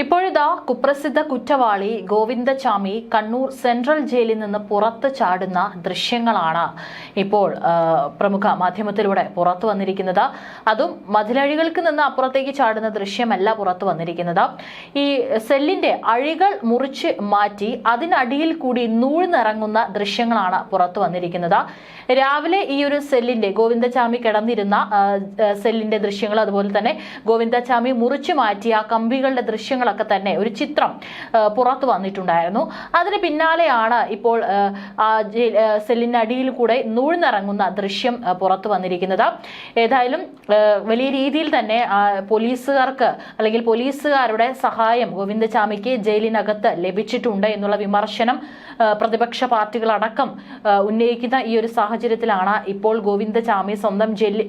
ഇപ്പോഴിതാ കുപ്രസിദ്ധ കുറ്റവാളി ഗോവിന്ദചാമി കണ്ണൂർ സെൻട്രൽ ജയിലിൽ നിന്ന് പുറത്ത് ചാടുന്ന ദൃശ്യങ്ങളാണ് ഇപ്പോൾ പ്രമുഖ മാധ്യമത്തിലൂടെ പുറത്തു വന്നിരിക്കുന്നത്. അതും മതിലഴികൾക്ക് നിന്ന് അപ്പുറത്തേക്ക് ചാടുന്ന ദൃശ്യമല്ല പുറത്തു വന്നിരിക്കുന്നത്. ഈ സെല്ലിന്റെ അഴികൾ മുറിച്ച് മാറ്റി അതിനടിയിൽ കൂടി നൂഴ്ന്നിറങ്ങുന്ന ദൃശ്യങ്ങളാണ് പുറത്തു വന്നിരിക്കുന്നത്. രാവിലെ ഈ ഒരു സെല്ലിന്റെ ഗോവിന്ദചാമി കിടന്നിരുന്ന സെല്ലിന്റെ ദൃശ്യങ്ങൾ അതുപോലെ തന്നെ ഗോവിന്ദചാമി മുറിച്ചു മാറ്റി ആ കമ്പികളുടെ ദൃശ്യങ്ങളൊക്കെ തന്നെ ഒരു ചിത്രം പുറത്തു വന്നിട്ടുണ്ടായിരുന്നു. അതിന് പിന്നാലെയാണ് ഇപ്പോൾ സെല്ലിനടിയിൽ കൂടെ നൂഴ്ന്നിറങ്ങുന്ന ദൃശ്യം പുറത്തു വന്നിരിക്കുന്നത്. ഏതായാലും വലിയ രീതിയിൽ തന്നെ പോലീസുകാർക്ക് അല്ലെങ്കിൽ പോലീസുകാരുടെ സഹായം ഗോവിന്ദചാമിക്ക് ജയിലിനകത്ത് ലഭിച്ചിട്ടുണ്ട് എന്നുള്ള വിമർശനം പ്രതിപക്ഷ പാർട്ടികളടക്കം ഉന്നയിക്കുന്ന ഈ ഒരു സാഹചര്യത്തിലാണ് ഇപ്പോൾ ഗോവിന്ദചാമി സ്വന്തം ജെല്ലി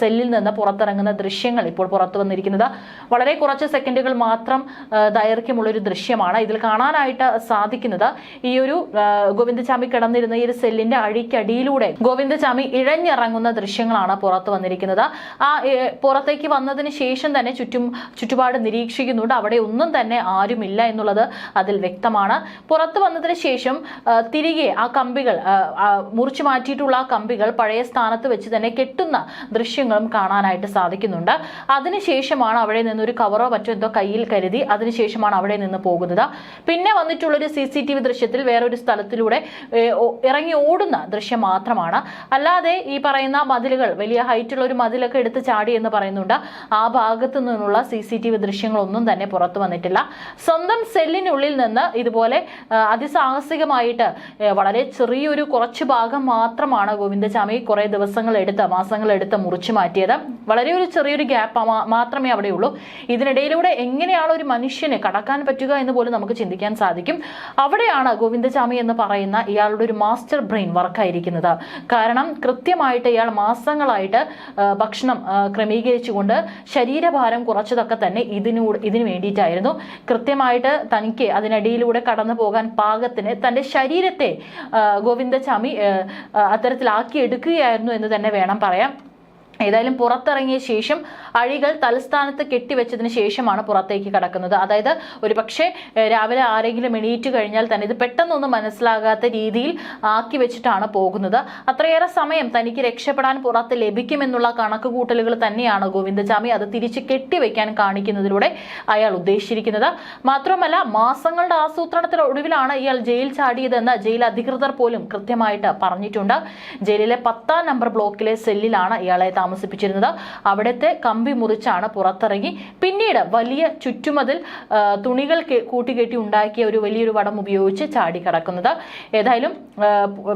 സെല്ലിൽ നിന്ന് പുറത്തിറങ്ങുന്ന ദൃശ്യങ്ങൾ ഇപ്പോൾ പുറത്തു വന്നിരിക്കുന്നത്. വളരെ കുറച്ച് സെക്കൻഡുകൾ മാത്രം ആ, ദൈർഘ്യമുള്ള ഒരു ദൃശ്യമാണ് ഇതിൽ കാണാനായിട്ട് സാധിക്കുന്നത്. ഈ ഒരു ഗോവിന്ദചാമി കിടന്നിരുന്ന ഈ ഒരു സെല്ലിന്റെ അഴിക്കടിയിലൂടെ ഗോവിന്ദചാമി ഇഴഞ്ഞിറങ്ങുന്ന ദൃശ്യങ്ങളാണ് പുറത്തു വന്നിരിക്കുന്നത്. ആ പുറത്തേക്ക് വന്നതിന് ശേഷം തന്നെ ചുറ്റും ചുറ്റുപാട് നിരീക്ഷിക്കുന്നുണ്ട്. അവിടെ ഒന്നും തന്നെ ആരുമില്ല എന്നുള്ളത് അതിൽ വ്യക്തമാണ്. പുറത്തു വന്നതിന് ശേഷം തിരികെ ആ കമ്പികൾ മുറിച്ചു മാറ്റിയിട്ടുള്ള ആ കമ്പികൾ പഴയ സ്ഥാനത്ത് വെച്ച് തന്നെ കെട്ടുന്ന ദൃശ്യങ്ങളും കാണാനായിട്ട് സാധിക്കുന്നുണ്ട്. അതിനുശേഷമാണ് അവിടെ നിന്ന് ഒരു കവറോ മറ്റോ എന്തോ കയ്യിൽ കരുതി അതിനുശേഷമാണ് അവിടെ നിന്ന് പോകുന്നത്. പിന്നെ വന്നിട്ടുള്ളൊരു സി സി ടി വി ദൃശ്യത്തിൽ വേറൊരു സ്ഥലത്തിലൂടെ ഇറങ്ങി ഓടുന്ന ദൃശ്യം മാത്രമാണ്. അല്ലാതെ ഈ പറയുന്ന മതിലുകൾ വലിയ ഹൈറ്റുള്ള ഒരു മതിലൊക്കെ എടുത്ത് ചാടി എന്ന് പറയുന്നുണ്ട്. ആ ഭാഗത്തു നിന്നുള്ള സി സി ടി വി ദൃശ്യങ്ങളൊന്നും തന്നെ പുറത്തു വന്നിട്ടില്ല. സ്വന്തം സെല്ലിനുള്ളിൽ നിന്ന് ഇതുപോലെ അതിസാഹസികമായിട്ട് വളരെ ചെറിയൊരു കുറച്ച് ഭാഗം മാത്രമാണ് ഗോവിന്ദചാമി കുറെ ദിവസങ്ങൾ എടുത്ത് മാസങ്ങൾ എടുത്ത് മുറിച്ചു മാറ്റിയത്. വളരെ ഒരു ചെറിയൊരു ഗ്യാപ്പ് മാത്രമേ അവിടെയുള്ളൂ. ഇതിനിടയിലൂടെ എങ്ങനെയാണ് ഒരു മനുഷ്യന് കടക്കാൻ പറ്റുക എന്ന് പോലും നമുക്ക് ചിന്തിക്കാൻ സാധിക്കും. അവിടെയാണ് ഗോവിന്ദചാമി എന്ന് പറയുന്ന ഇയാളുടെ ഒരു മാസ്റ്റർ ബ്രെയിൻ വർക്കായിരിക്കുന്നത്. കാരണം കൃത്യമായിട്ട് ഇയാൾ മാസങ്ങളായിട്ട് ഭക്ഷണം ക്രമീകരിച്ചുകൊണ്ട് ശരീരഭാരം കുറച്ചതൊക്കെ തന്നെ ഇതിനൂടെ ഇതിനു വേണ്ടിയിട്ടായിരുന്നു. കൃത്യമായിട്ട് തനിക്ക് അതിനടിയിലൂടെ കടന്നു പോകാൻ പാകത്തിന് തന്റെ ശരീരത്തെ ഗോവിന്ദചാമി അത്തരത്തിലാക്കിയെടുക്കുകയായിരുന്നു എന്ന് തന്നെ വേണം പറയാം. ഏതായാലും പുറത്തിറങ്ങിയ ശേഷം അഴികൾ തലസ്ഥാനത്ത് കെട്ടിവെച്ചതിന് ശേഷമാണ് പുറത്തേക്ക് കടക്കുന്നത്. അതായത് ഒരു പക്ഷേ രാവിലെ ആരെങ്കിലും എണീറ്റ് കഴിഞ്ഞാൽ തന്നെ ഇത് പെട്ടെന്നൊന്നും മനസ്സിലാകാത്ത രീതിയിൽ ആക്കി വെച്ചിട്ടാണ് പോകുന്നത്. അത്രയേറെ സമയം തനിക്ക് രക്ഷപ്പെടാൻ പുറത്ത് ലഭിക്കുമെന്നുള്ള കണക്കുകൂട്ടലുകൾ തന്നെയാണ് ഗോവിന്ദചാമി അത് തിരിച്ച് കെട്ടിവെക്കാൻ കാണിക്കുന്നതിലൂടെ അയാൾ ഉദ്ദേശിച്ചിരിക്കുന്നത്. മാത്രമല്ല മാസങ്ങളുടെ ആസൂത്രണത്തിന് ഒടുവിലാണ് ഇയാൾ ജയിൽ ചാടിയതെന്ന് ജയിൽ അധികൃതർ പോലും കൃത്യമായിട്ട് പറഞ്ഞിട്ടുണ്ട്. ജയിലിലെ പത്താം നമ്പർ ബ്ലോക്കിലെ സെല്ലിലാണ് ഇയാളെ താമസിപ്പിച്ചിരുന്നത്. അവിടുത്തെ കമ്പി മുറിച്ചാണ് പുറത്തിറങ്ങി. പിന്നീട് വലിയ ചുറ്റുമതിൽ തുണികൾ കൂട്ടുകെട്ടി ഉണ്ടാക്കിയ ഒരു വലിയൊരു വടം ഉപയോഗിച്ച് ചാടി കടക്കുന്നത്. ഏതായാലും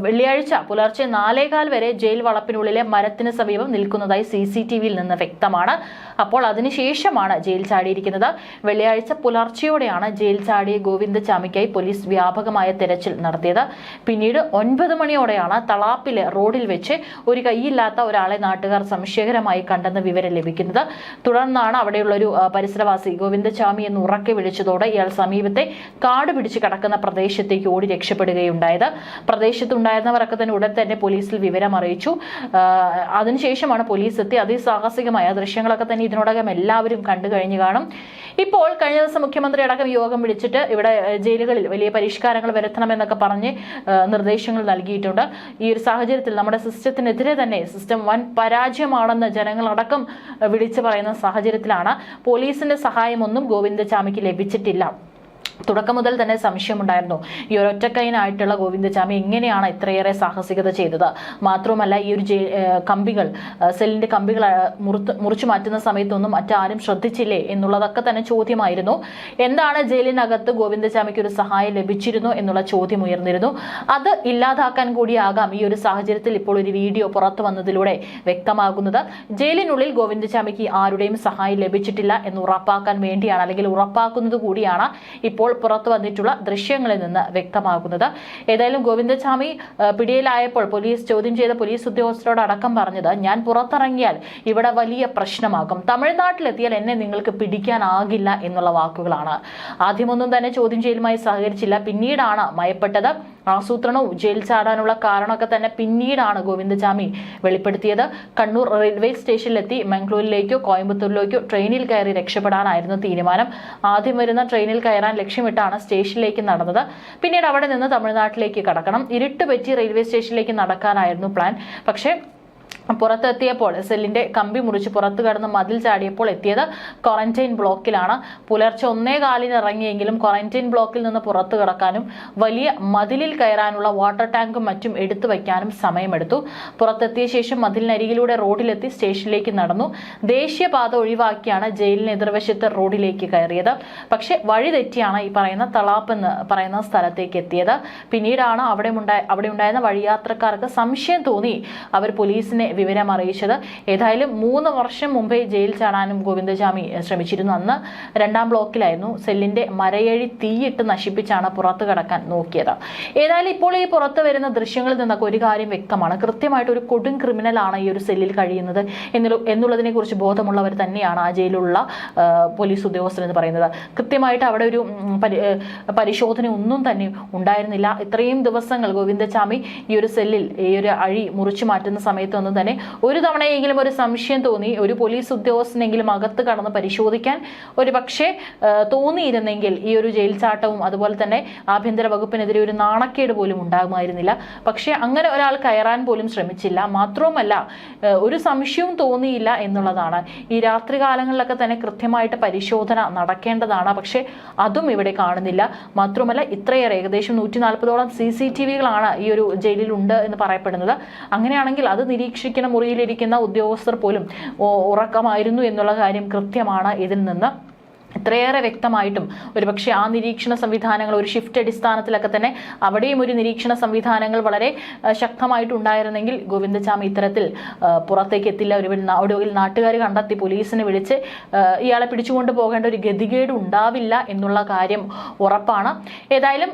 വെള്ളിയാഴ്ച പുലർച്ചെ നാലേകാൽ വരെ ജയിൽ വളപ്പിനുള്ളിലെ മരത്തിന് സമീപം നിൽക്കുന്നതായി സി സി ടി വിയിൽ നിന്ന് വ്യക്തമാണ്. അപ്പോൾ അതിനുശേഷമാണ് ജയിൽ ചാടിയിരിക്കുന്നത്. വെള്ളിയാഴ്ച പുലർച്ചെയോടെയാണ് ജയിൽ ചാടിയ ഗോവിന്ദ ചാമിക്കായി പോലീസ് വ്യാപകമായ തെരച്ചിൽ നടത്തിയത്. പിന്നീട് ഒൻപത് മണിയോടെയാണ് തളാപ്പിലെ റോഡിൽ വെച്ച് ഒരു കൈയില്ലാത്ത ഒരാളെ നാട്ടുകാർ സംശയകരമായി കണ്ടെന്ന് വിവരം ലഭിക്കുന്നത്. തുടർന്നാണ് അവിടെയുള്ള ഒരു പരിസരവാസി ഗോവിന്ദചാമി എന്ന് ഉറക്കെ വിളിച്ചതോടെ ഇയാൾ സമീപത്തെ കാട് പിടിച്ച് കിടക്കുന്ന പ്രദേശത്തേക്ക് ഓടി രക്ഷപ്പെടുകയുണ്ടായത്. പ്രദേശത്തുണ്ടായിരുന്നവരൊക്കെ തന്നെ ഉടൻ തന്നെ പോലീസിൽ വിവരം അറിയിച്ചു. അതിനുശേഷമാണ് പോലീസ് എത്തി അതിസാഹസികമായ ദൃശ്യങ്ങളൊക്കെ തന്നെ ഇതിനോടകം എല്ലാവരും കണ്ടു കഴിഞ്ഞു കാണും. ഇപ്പോൾ കഴിഞ്ഞ ദിവസം മുഖ്യമന്ത്രി അടക്കം യോഗം വിളിച്ചിട്ട് ഇവിടെ ജയിലുകളിൽ വലിയ പരിഷ്കാരങ്ങൾ വരുത്തണമെന്നൊക്കെ പറഞ്ഞ് നിർദ്ദേശങ്ങൾ നൽകിയിട്ടുണ്ട്. ഈ ഒരു സാഹചര്യത്തിൽ നമ്മുടെ സിസ്റ്റത്തിനെതിരെ തന്നെ സിസ്റ്റം വൻ പരാജയമാണെന്ന് ജനങ്ങളടക്കം വിളിച്ചു പറയുന്ന സാഹചര്യത്തിലാണ്. പോലീസിന്റെ സഹായമൊന്നും ഗോവിന്ദചാമിക്ക് ലഭിച്ചിട്ടില്ല. തുടക്കം മുതൽ തന്നെ സംശയമുണ്ടായിരുന്നു. ഈ ഒരൊറ്റക്കൈനായിട്ടുള്ള ഗോവിന്ദചാമി എങ്ങനെയാണ് ഇത്രയേറെ സാഹസികത ചെയ്തത്? മാത്രവുമല്ല ഈ ഒരു കമ്പികൾ സെല്ലിന്റെ കമ്പികൾ മുറുത്ത് മുറിച്ചു മാറ്റുന്ന സമയത്തൊന്നും മറ്റാരും ശ്രദ്ധിച്ചില്ലേ എന്നുള്ളതൊക്കെ തന്നെ ചോദ്യമായിരുന്നു. എന്താണ് ജയിലിനകത്ത് ഗോവിന്ദചാമിക്ക് ഒരു സഹായം ലഭിച്ചിരുന്നു എന്നുള്ള ചോദ്യം ഉയർന്നിരുന്നു. അത് ഇല്ലാതാക്കാൻ കൂടിയാകാം ഈ ഒരു സാഹചര്യത്തിൽ ഇപ്പോൾ ഒരു വീഡിയോ പുറത്തു വന്നതിലൂടെ വ്യക്തമാകുന്നത്. ജയിലിനുള്ളിൽ ഗോവിന്ദചാമിക്ക് ആരുടെയും സഹായം ലഭിച്ചിട്ടില്ല എന്ന് ഉറപ്പാക്കാൻ വേണ്ടിയാണ് അല്ലെങ്കിൽ ഉറപ്പാക്കുന്നത് കൂടിയാണ് ഇപ്പോൾ പുറത്തു വന്നിട്ടുള്ള ദൃശ്യങ്ങളിൽ നിന്ന് വ്യക്തമാകുന്നത്. ഏതായാലും ഗോവിന്ദസ്വാമി പിടിയിലായപ്പോൾ പോലീസ് ചോദ്യം ചെയ്ത പോലീസ് ഉദ്യോഗസ്ഥരോട് അടക്കം പറഞ്ഞത് ഞാൻ പുറത്തിറങ്ങിയാൽ ഇവിടെ വലിയ പ്രശ്നമാകും. തമിഴ്നാട്ടിലെത്തിയാൽ എന്നെ നിങ്ങൾക്ക് പിടിക്കാനാകില്ല എന്നുള്ള വാക്കുകളാണ്. ആദ്യമൊന്നും തന്നെ ചോദ്യം ചെയ്യലുമായി സഹകരിച്ചില്ല. പിന്നീടാണ് മയപ്പെട്ടത്. ആസൂത്രണവും ജയിൽ ചാടാനുള്ള കാരണമൊക്കെ തന്നെ പിന്നീടാണ് ഗോവിന്ദചാമി വെളിപ്പെടുത്തിയത്. കണ്ണൂർ റെയിൽവേ സ്റ്റേഷനിലെത്തി മംഗളൂരിലേക്കോ കോയമ്പത്തൂരിലേക്കോ ട്രെയിനിൽ കയറി രക്ഷപ്പെടാനായിരുന്നു തീരുമാനം. ആദ്യം വരുന്ന ട്രെയിനിൽ കയറാൻ ലക്ഷ്യമിട്ടാണ് സ്റ്റേഷനിലേക്ക് നടന്നത്. പിന്നീട് അവിടെ നിന്ന് തമിഴ്നാട്ടിലേക്ക് കടക്കണം. ഇരുട്ട് പറ്റി റെയിൽവേ സ്റ്റേഷനിലേക്ക് നടക്കാനായിരുന്നു പ്ലാൻ. പക്ഷേ പുറത്തെത്തിയപ്പോൾ സെല്ലിന്റെ കമ്പി മുറിച്ച് പുറത്തു കടന്ന് മതിൽ ചാടിയപ്പോൾ എത്തിയത് ക്വാറന്റൈൻ ബ്ലോക്കിലാണ്. പുലർച്ചെ ഒന്നേ കാലിന് ഇറങ്ങിയെങ്കിലും ക്വാറന്റൈൻ ബ്ലോക്കിൽ നിന്ന് പുറത്തു കടക്കാനും വലിയ മതിലിൽ കയറാനുള്ള വാട്ടർ ടാങ്കും മറ്റും എടുത്തു വയ്ക്കാനും സമയമെടുത്തു. പുറത്തെത്തിയ ശേഷം മതിലിനരികിലൂടെ റോഡിലെത്തി സ്റ്റേഷനിലേക്ക് നടന്നു. ദേശീയപാത ഒഴിവാക്കിയാണ് ജയിലിന് എതിർവശത്ത് റോഡിലേക്ക് കയറിയത്. പക്ഷെ വഴി തെറ്റിയാണ് ഈ പറയുന്ന തളാപ്പ് എന്ന് പറയുന്ന സ്ഥലത്തേക്ക് എത്തിയത്. പിന്നീടാണ് അവിടെ ഉണ്ടായ അവിടെ ഉണ്ടായിരുന്ന വഴിയാത്രക്കാർക്ക് സംശയം തോന്നി. അവർ പോലീസിനെ വിവരം അറിയിച്ചത്. ഏതായാലും മൂന്ന് വർഷം മുമ്പേ ജയിൽ ചാടാനും ഗോവിന്ദജാമി ശ്രമിച്ചിരുന്നു. അന്ന് രണ്ടാം ബ്ലോക്കിലായിരുന്നു സെല്ലിന്റെ മരയഴി തീയിട്ട് നശിപ്പിച്ചാണ് പുറത്തു കടക്കാൻ നോക്കിയത്. ഏതായാലും ഇപ്പോൾ ഈ പുറത്തു വരുന്ന ദൃശ്യങ്ങളിൽ നിന്നൊക്കെ ഒരു കാര്യം വ്യക്തമാണ്. കൃത്യമായിട്ട് ഒരു കൊടും ക്രിമിനലാണ് ഈ ഒരു സെല്ലിൽ കഴിയുന്നത് എന്നുള്ള എന്നുള്ളതിനെ കുറിച്ച് ബോധമുള്ളവർ തന്നെയാണ് ആ ജയിലുള്ള പോലീസ് ഉദ്യോഗസ്ഥർ എന്ന് പറയുന്നത്. കൃത്യമായിട്ട് അവിടെ ഒരു പരിശോധന ഒന്നും തന്നെ ഉണ്ടായിരുന്നില്ല. ഇത്രയും ദിവസങ്ങൾ ഗോവിന്ദചാമി ഈ ഒരു സെല്ലിൽ ഈ ഒരു അഴി മുറിച്ചു മാറ്റുന്ന സമയത്തൊന്നും തന്നെ ഒരു തവണയെങ്കിലും ഒരു സംശയം തോന്നി ഒരു പോലീസ് ഉദ്യോഗസ്ഥനെങ്കിലും അകത്ത് കടന്ന് പരിശോധിക്കാൻ ഒരു പക്ഷേ തോന്നിയിരുന്നെങ്കിൽ ഈ ഒരു ജയിൽ ചാട്ടവും അതുപോലെ തന്നെ ആഭ്യന്തര വകുപ്പിനെതിരെ ഒരു നാണക്കേട് പോലും ഉണ്ടാകുമായിരുന്നില്ല. പക്ഷേ അങ്ങനെ ഒരാൾ കയറാൻ പോലും ശ്രമിച്ചില്ല. മാത്രവുമല്ല ഒരു സംശയവും തോന്നിയില്ല എന്നുള്ളതാണ്. ഈ രാത്രി കാലങ്ങളിലൊക്കെ തന്നെ കൃത്യമായിട്ട് പരിശോധന നടക്കേണ്ടതാണ്. പക്ഷേ അതും ഇവിടെ കാണുന്നില്ല. മാത്രമല്ല ഇത്രയേറെ ഏകദേശം നൂറ്റി നാൽപ്പതോളം സി സി ടി വികളാണ് ഈ ഒരു ജയിലിൽ ഉണ്ട് എന്ന് പറയപ്പെടുന്നത്. അങ്ങനെയാണെങ്കിൽ അത് നിരീക്ഷിക്കുന്ന മുറിയിലിരിക്കുന്ന ഉദ്യോഗസ്ഥർ പോലും ഉറക്കമായിരുന്നു എന്നുള്ള കാര്യം കൃത്യമാണ് ഇതിൽ നിന്ന്. ഇത്രയേറെ വ്യക്തമായിട്ടും ഒരുപക്ഷെ ആ നിരീക്ഷണ സംവിധാനങ്ങൾ ഒരു ഷിഫ്റ്റ് അടിസ്ഥാനത്തിലൊക്കെ തന്നെ അവിടെയും ഒരു നിരീക്ഷണ സംവിധാനങ്ങൾ വളരെ ശക്തമായിട്ട് ശക്തമായിട്ടുണ്ടായിരുന്നെങ്കിൽ ഗോവിന്ദചാമി ഇത്തരത്തിൽ പുറത്തേക്ക് എത്തില്ല. ഒരു ഒടുവിൽ നാട്ടുകാർ കണ്ടെത്തി പോലീസിനെ വിളിച്ച് ഇയാളെ പിടിച്ചുകൊണ്ട് പോകേണ്ട ഒരു ഗതികേട് ഉണ്ടാവില്ല എന്നുള്ള കാര്യം ഉറപ്പാണ്. ഏതായാലും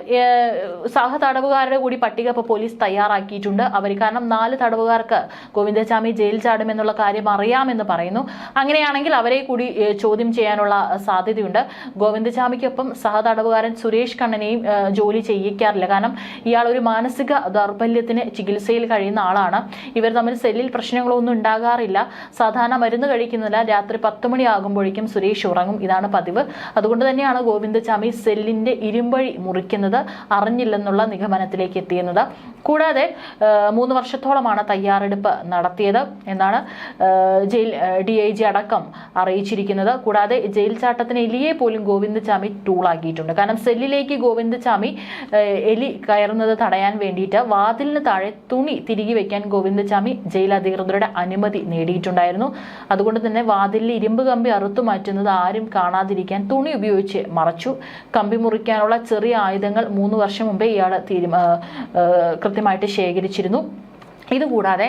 സഹ തടവുകാരുടെ കൂടി പട്ടിക ഇപ്പോൾ പോലീസ് തയ്യാറാക്കിയിട്ടുണ്ട്. അവർ കാരണം നാല് തടവുകാർക്ക് ഗോവിന്ദചാമി ജയിൽ ചാടുമെന്നുള്ള കാര്യം അറിയാമെന്ന് പറയുന്നു. അങ്ങനെയാണെങ്കിൽ അവരെ കൂടി ചോദ്യം ചെയ്യാനുള്ള സാധ്യതയുണ്ട്. ഗോവിന്ദചാമിക്കൊപ്പം സഹതടവുകാരൻ സുരേഷ് കണ്ണനെയും ജോലി ചെയ്യിക്കാറില്ല. കാരണം ഇയാൾ ഒരു മാനസിക ദൗർബല്യത്തിന് ചികിത്സയിൽ കഴിയുന്ന ആളാണ്. ഇവർ തമ്മിൽ സെല്ലിൽ പ്രശ്നങ്ങളൊന്നും ഉണ്ടാകാറില്ല. സാധാരണ മരുന്ന് കഴിക്കുന്നില്ല രാത്രി പത്ത് മണിയാകുമ്പോഴേക്കും സുരേഷ് ഉറങ്ങും. ഇതാണ് പതിവ്. അതുകൊണ്ട് തന്നെയാണ് ഗോവിന്ദചാമി സെല്ലിന്റെ ഇരുമ്പഴി മുറിക്കുന്നത് അറിഞ്ഞില്ലെന്നുള്ള നിഗമനത്തിലേക്ക് എത്തിയുന്നത് കൂടാതെ മൂന്ന് വർഷത്തോളമാണ് തയ്യാറെടുപ്പ് നടത്തിയത് എന്നാണ് ജയിൽ ഡി ഐ ജി അടക്കം അറിയിച്ചിരിക്കുന്നത്. കൂടാതെ ജയിൽ ചാട്ടത്തിന് എലിയെ പോലും ഗോവിന്ദചാമി ടൂളാക്കിയിട്ടുണ്ട്. കാരണം സെല്ലിലേക്ക് ഗോവിന്ദചാമി എലി കയറുന്നത് തടയാൻ വേണ്ടിയിട്ട് വാതിലിന് താഴെ തുണി തിരികെ വെക്കാൻ ഗോവിന്ദചാമി ജയിൽ അധികൃതരുടെ അനുമതി നേടിയിട്ടുണ്ടായിരുന്നു. അതുകൊണ്ട് തന്നെ വാതിലിൽ ഇരുമ്പ് കമ്പി അറുത്തു മാറ്റുന്നത് ആരും കാണാതിരിക്കാൻ തുണി ഉപയോഗിച്ച് മറച്ചു. കമ്പി മുറിക്കാനുള്ള ചെറിയ ആയുധങ്ങൾ മൂന്ന് വർഷം മുമ്പേ ഇയാൾ തീരുമാ കൃത്യമായിട്ട് ശേഖരിച്ചിരുന്നു. ഇതുകൂടാതെ കൂടാതെ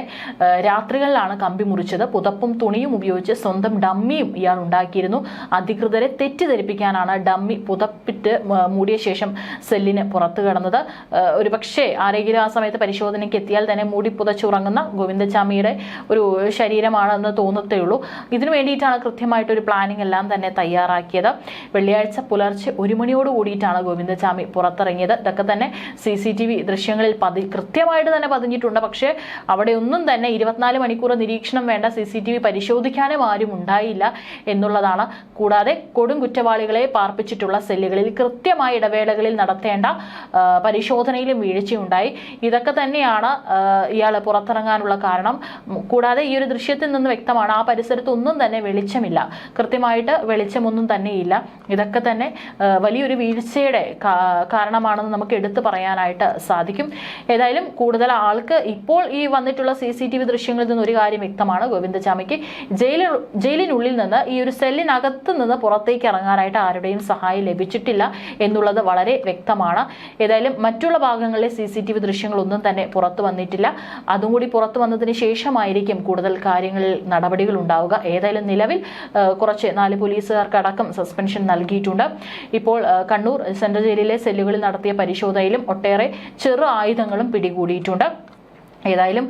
രാത്രികളിലാണ് കമ്പി മുറിച്ചത്. പുതപ്പും തുണിയും ഉപയോഗിച്ച് സ്വന്തം ഡമ്മിയും ഇയാൾ ഉണ്ടാക്കിയിരുന്നു. അധികൃതരെ തെറ്റിദ്ധരിപ്പിക്കാനാണ് ഡമ്മി പുതപ്പിട്ട് മൂടിയ ശേഷം സെല്ലിന് പുറത്തു കടന്നത്. ആ, ഒരു പക്ഷേ ആരെങ്കിലും ആ സമയത്ത് പരിശോധനയ്ക്ക് എത്തിയാൽ തന്നെ മൂടി പുതച്ചുറങ്ങുന്ന ഗോവിന്ദചാമിയുടെ ഒരു ശരീരമാണെന്ന് തോന്നത്തേ ഉള്ളൂ ഇതിനു വേണ്ടിയിട്ടാണ് കൃത്യമായിട്ട് ഒരു പ്ലാനിംഗ് എല്ലാം തന്നെ തയ്യാറാക്കിയത്. വെള്ളിയാഴ്ച പുലർച്ചെ ഒരു മണിയോട് കൂടിയിട്ടാണ് ഗോവിന്ദചാമി പുറത്തിറങ്ങിയത്. ഇതൊക്കെ തന്നെ സി ദൃശ്യങ്ങളിൽ പതി കൃത്യമായിട്ട് തന്നെ പതിഞ്ഞിട്ടുണ്ട്. പക്ഷേ അവിടെ ഒന്നും തന്നെ ഇരുപത്തിനാല് മണിക്കൂർ നിരീക്ഷണം വേണ്ട സി സി ടി വി പരിശോധിക്കാനും ആരും ഉണ്ടായില്ല എന്നുള്ളതാണ്. കൂടാതെ കൊടും കുറ്റവാളികളെ പാർപ്പിച്ചിട്ടുള്ള സെല്ലുകളിൽ കൃത്യമായ ഇടവേളകളിൽ നടത്തേണ്ട പരിശോധനയിലും വീഴ്ചയുണ്ടായി. ഇതൊക്കെ തന്നെയാണ് ഇയാൾ പുറത്തിറങ്ങാനുള്ള കാരണം. കൂടാതെ ഈ ഒരു ദൃശ്യത്തിൽ നിന്ന് വ്യക്തമാണ് ആ പരിസരത്ത് ഒന്നും തന്നെ വെളിച്ചമില്ല. കൃത്യമായിട്ട് വെളിച്ചമൊന്നും തന്നെയില്ല ഇതൊക്കെ തന്നെ വലിയൊരു വീഴ്ചയുടെ കാരണമാണെന്ന് നമുക്ക് എടുത്തു പറയാനായിട്ട് സാധിക്കും. ഏതായാലും കൂടുതൽ ആൾക്ക് ഇപ്പോൾ ഈ വന്നിട്ടുള്ള സി സി ടി വി ദൃശ്യങ്ങളിൽ നിന്ന് ഒരു കാര്യം വ്യക്തമാണ്. ഗോവിന്ദചാമിക്ക് ജയിലിൽ ജയിലിനുള്ളിൽ നിന്ന് ഈ ഒരു സെല്ലിനകത്ത് നിന്ന് പുറത്തേക്ക് ഇറങ്ങാനായിട്ട് ആരുടെയും സഹായം ലഭിച്ചിട്ടില്ല എന്നുള്ളത് വളരെ വ്യക്തമാണ്. ഏതായാലും മറ്റുള്ള ഭാഗങ്ങളിലെ സി സി ടി വി ദൃശ്യങ്ങളൊന്നും തന്നെ പുറത്തു വന്നിട്ടില്ല. അതും കൂടി പുറത്തു വന്നതിന് ശേഷമായിരിക്കും കൂടുതൽ കാര്യങ്ങളിൽ നടപടികൾ ഉണ്ടാവുക. ഏതായാലും നിലവിൽ കുറച്ച് നാല് പോലീസുകാർക്ക് അടക്കം സസ്പെൻഷൻ നൽകിയിട്ടുണ്ട്. ഇപ്പോൾ കണ്ണൂർ സെൻട്രൽ ജയിലിലെ സെല്ലുകളിൽ നടത്തിയ പരിശോധനയിലും ഒട്ടേറെ ചെറു ആയുധങ്ങളും പിടികൂടിയിട്ടുണ്ട്. ഏതായാലും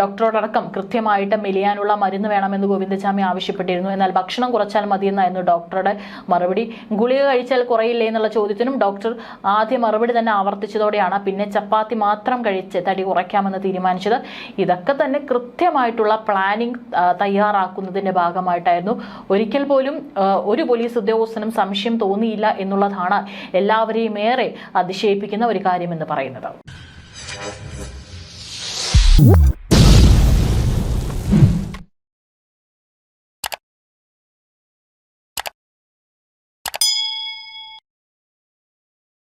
ഡോക്ടറോടക്കം കൃത്യമായിട്ട് മെലിയാനുള്ള മരുന്ന് വേണമെന്ന് ഗോവിന്ദസ്വാമി ആവശ്യപ്പെട്ടിരുന്നു. എന്നാൽ ഭക്ഷണം കുറച്ചാൽ മതിയെന്നായിരുന്നു ഡോക്ടറുടെ മറുപടി. ഗുളിക കഴിച്ചാൽ കുറയില്ലേ എന്നുള്ള ചോദ്യത്തിനും ഡോക്ടർ ആദ്യ മറുപടി തന്നെ ആവർത്തിച്ചതോടെയാണ് പിന്നെ ചപ്പാത്തി മാത്രം കഴിച്ച് തടി കുറയ്ക്കാമെന്ന് തീരുമാനിച്ചത്. ഇതൊക്കെ തന്നെ കൃത്യമായിട്ടുള്ള പ്ലാനിംഗ് തയ്യാറാക്കുന്നതിന്റെ ഭാഗമായിട്ടായിരുന്നു. ഒരിക്കൽ പോലും ഒരു പോലീസ് ഉദ്യോഗസ്ഥനും സംശയം തോന്നിയില്ല എന്നുള്ളതാണ് എല്ലാവരെയും ഏറെ അതിശയിപ്പിക്കുന്ന ഒരു കാര്യമെന്ന് പറയുന്നത്. Whoop.